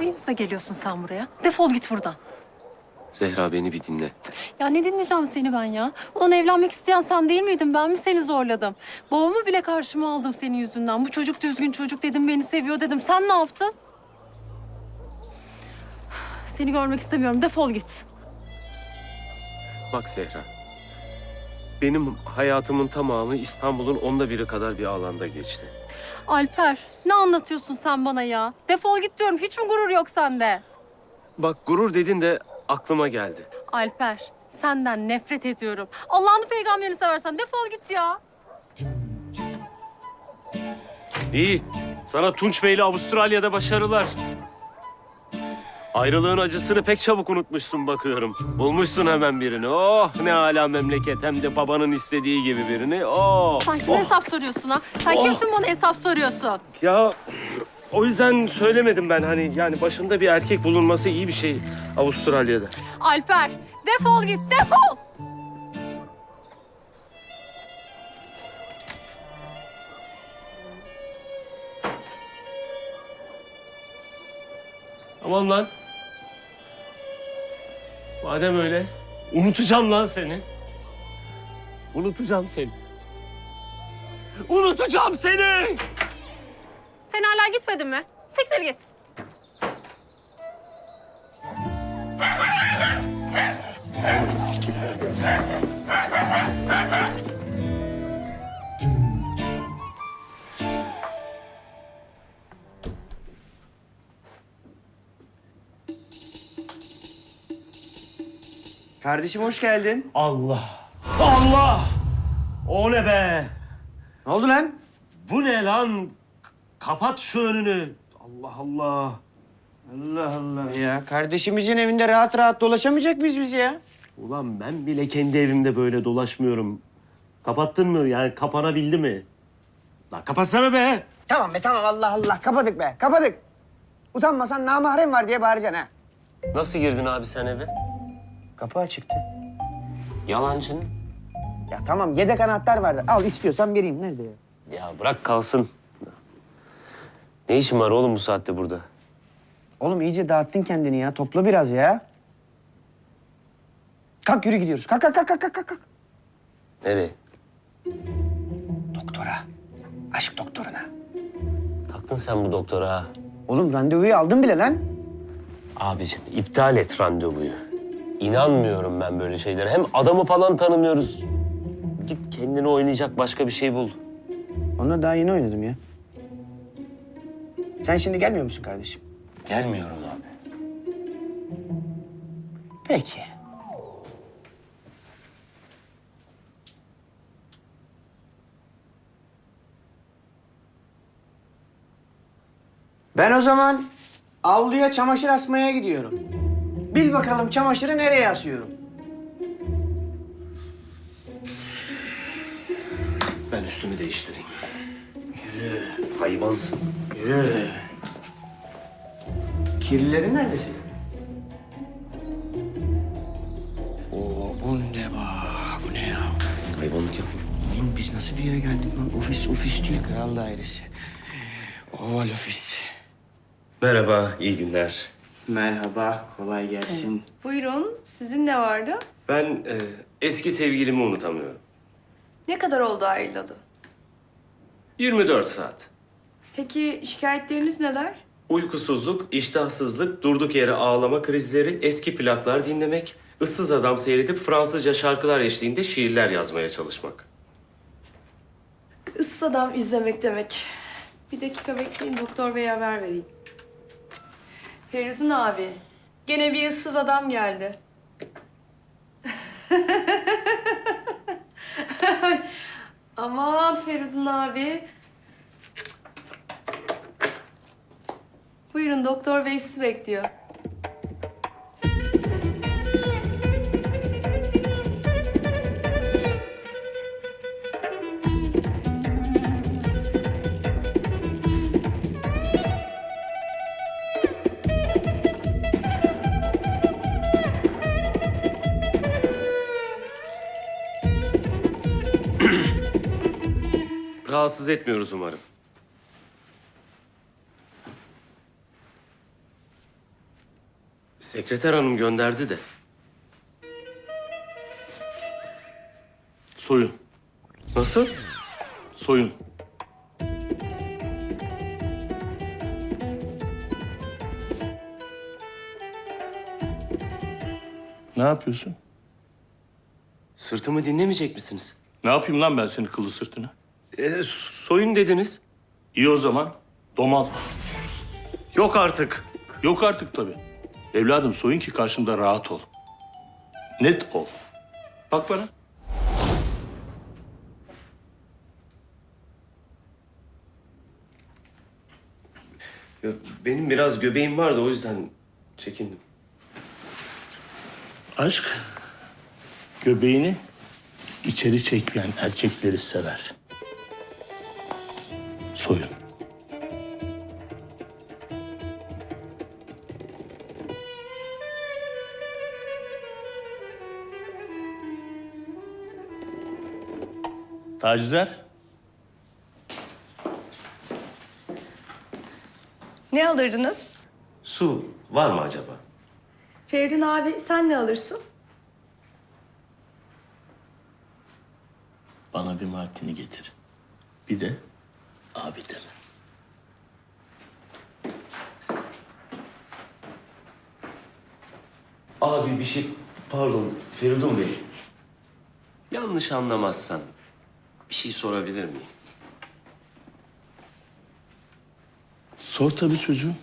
Ne yüzle geliyorsun sen buraya? Defol git buradan. Zehra beni bir dinle. Ya ne dinleyeceğim seni ben ya? Ulan evlenmek isteyen sen değil miydin? Ben mi seni zorladım? Babamı bile karşıma aldım senin yüzünden. Bu çocuk düzgün çocuk dedim, beni seviyor dedim. Sen ne yaptın? Seni görmek istemiyorum. Defol git. Bak Zehra. Benim hayatımın tamamı İstanbul'un onda biri kadar bir alanda geçti. Alper, ne anlatıyorsun sen bana ya? Defol git diyorum. Hiç mi gurur yok sende? Bak gurur dedin de aklıma geldi. Alper, senden nefret ediyorum. Allah'ını peygamberini seversen defol git ya. İyi. Sana Tunç Bey'le Avustralya'da başarılar. Ayrılığın acısını pek çabuk unutmuşsun bakıyorum. Bulmuşsun hemen birini. Oh ne ala memleket. Hem de babanın istediği gibi birini. Oh. Sen kime hesap soruyorsun ha? Sen kimsin bana hesap soruyorsun? Ya o yüzden söylemedim ben hani yani başında bir erkek bulunması iyi bir şey Avustralya'da. Alper, defol git, defol! Aman lan. Madem öyle unutacağım lan seni. Unutacağım seni. Unutacağım seni. Sen hala gitmedin mi? Siktir git. Kardeşim hoş geldin. Allah! Allah! O ne be? Ne oldu lan? Bu ne lan? K- kapat şu önünü. Allah Allah. Allah Allah ya. Kardeşimizin evinde rahat rahat dolaşamayacak mıyız biz ya? Ulan ben bile kendi evimde böyle dolaşmıyorum. Kapattın mı? Yani kapanabildi mi? Lan kapatsana be! Tamam be tamam Allah Allah. Kapadık be kapadık. Utanmasan namahrem var diye bağıracaksın ha. Nasıl girdin abi sen eve? Kapı açıktı. Yalancın. Ya tamam yedek anahtar vardı. Al istiyorsan vereyim. Nerede ya? Ya bırak kalsın. Ne işin var oğlum bu saatte burada? Oğlum iyice dağıttın kendini ya. Topla biraz ya. Kalk yürü gidiyoruz. Kalk kalk kalk kalk kalk. kalk. Nereye? Doktora. Aşk doktoruna. Taktın sen bu doktora ha. Oğlum randevuyu aldım bile lan. Abicim iptal et randevuyu. İnanmıyorum ben böyle şeylere. Hem adamı falan tanımıyoruz. Git kendini oynayacak başka bir şey bul. Onunla daha yeni oynadım ya. Sen şimdi gelmiyor musun kardeşim? Gelmiyorum abi. Peki. Ben o zaman avluya çamaşır asmaya gidiyorum. Bil bakalım çamaşırı nereye asıyorum? Ben üstümü değiştireyim. Yürü. Hayvansın. Yürü. Kirlilerin neredesin? Oo bu ne bak, bu ne ya? Hayvanlık yapma. Oğlum biz nasıl bir yere geldik lan? Ofis, ofis değil, kral dairesi. Oval ofis. Merhaba, iyi günler. Merhaba, kolay gelsin. Buyurun, sizin ne vardı? Ben e, eski sevgilimi unutamıyorum. Ne kadar oldu ayrılalı? 24 saat. Peki şikayetleriniz neler? Uykusuzluk, iştahsızlık, durduk yere ağlama krizleri, eski plaklar dinlemek, ıssız adam seyredip Fransızca şarkılar eşliğinde şiirler yazmaya çalışmak. Issız adam izlemek demek. Bir dakika bekleyin, doktor bey haber vereyim. Feridun abi, gene bir ıssız adam geldi. Aman Feridun abi. Buyurun doktor bey sizi bekliyor. Rahatsız etmiyoruz umarım. Sekreter hanım gönderdi de. Soyun. Nasıl? Soyun. Ne yapıyorsun? Sırtımı dinlemeyecek misiniz? Ne yapayım lan ben senin kılı sırtını? E, soyun dediniz. İyi o zaman. Domal. Yok artık. Yok artık tabii. Evladım soyun ki karşımda rahat ol. Net ol. Bak bana. Ya, Benim biraz göbeğim vardı o yüzden çekindim. Aşk göbeğini içeri çekmeyen erkekleri sever. Soyun. Tacizler. Ne alırdınız? Su var mı acaba? Feridun abi sen ne alırsın? Bana bir martini getir. Bir de abi deme. Abi bir şey... Pardon Feridun Bey. Yanlış anlamazsan bir şey sorabilir miyim? Sor tabii çocuğum.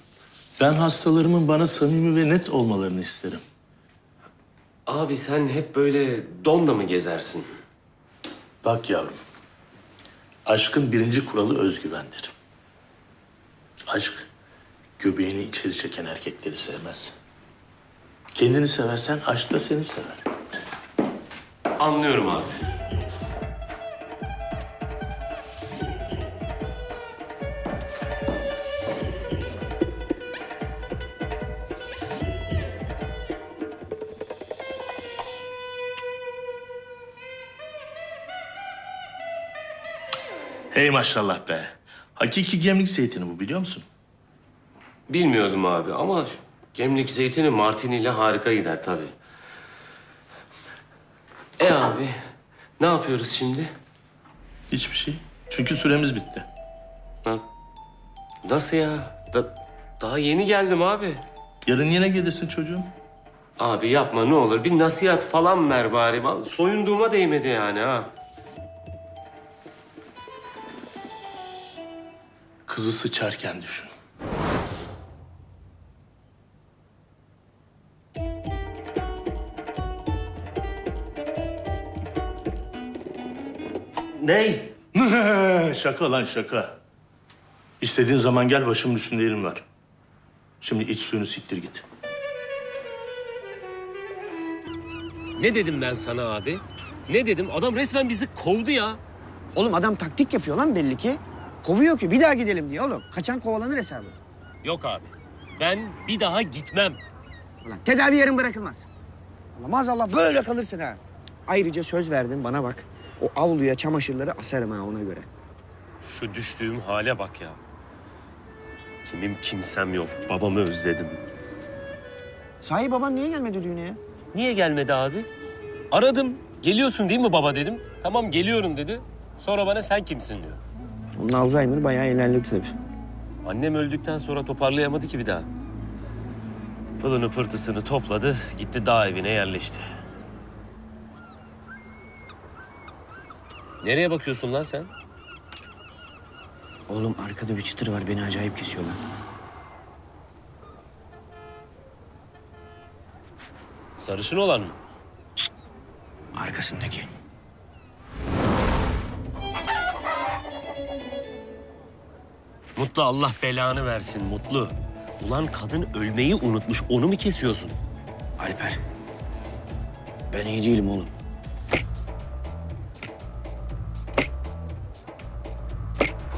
Ben hastalarımın bana samimi ve net olmalarını isterim. Abi sen hep böyle donla mı gezersin? Bak yavrum. Aşkın birinci kuralı özgüvendir. Aşk göbeğini içeri çeken erkekleri sevmez. Kendini seversen aşk da seni sever. Anlıyorum abi. Hey maşallah be. Hakiki gemlik zeytini bu biliyor musun? Bilmiyordum abi ama gemlik zeytini martini ile harika gider tabii. E abi ne yapıyoruz şimdi? Hiçbir şey. Çünkü süremiz bitti. Nasıl, nasıl ya? Da, daha yeni geldim abi. Yarın yine gelirsin çocuğum. Abi yapma ne olur bir nasihat falan ver bari. Soyunduğuma değmedi yani ha. Kızı sıçarken düşün. Ney? şaka lan şaka. İstediğin zaman gel başımın üstünde yerim var. Şimdi iç suyunu siktir git. Ne dedim ben sana abi? Ne dedim? Adam resmen bizi kovdu ya. Oğlum adam taktik yapıyor lan belli ki. Kovuyor ki bir daha gidelim diye oğlum. Kaçan kovalanır hesabı. Yok abi. Ben bir daha gitmem. Ulan tedavi yarım bırakılmaz. Allah maazallah böyle kalırsın ha. Ayrıca söz verdin bana bak. O avluya çamaşırları asarım ha ona göre. Şu düştüğüm hale bak ya. Kimim kimsem yok. Babamı özledim. Sahi baban niye gelmedi düğüne? Niye gelmedi abi? Aradım. Geliyorsun değil mi baba dedim. Tamam geliyorum dedi. Sonra bana sen kimsin diyor. Onun Alzheimer bayağı ilerledi tabii. Annem öldükten sonra toparlayamadı ki bir daha. Pılını pırtısını topladı, gitti dağ evine yerleşti. Nereye bakıyorsun lan sen? Oğlum arkada bir çıtır var beni acayip kesiyor lan. Sarışın olan mı? Arkasındaki. Mutlu Allah belanı versin Mutlu. Ulan kadın ölmeyi unutmuş, onu mu kesiyorsun? Alper. Ben iyi değilim oğlum.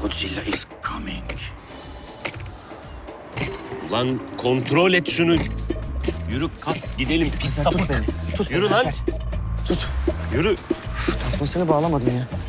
Godzilla is coming. Ulan kontrol et şunu. Yürü kalk gidelim pis sapık. Tut beni. Tut Yürü lan. Alper. Tut. Yürü. Tasmasını bağlamadım ya.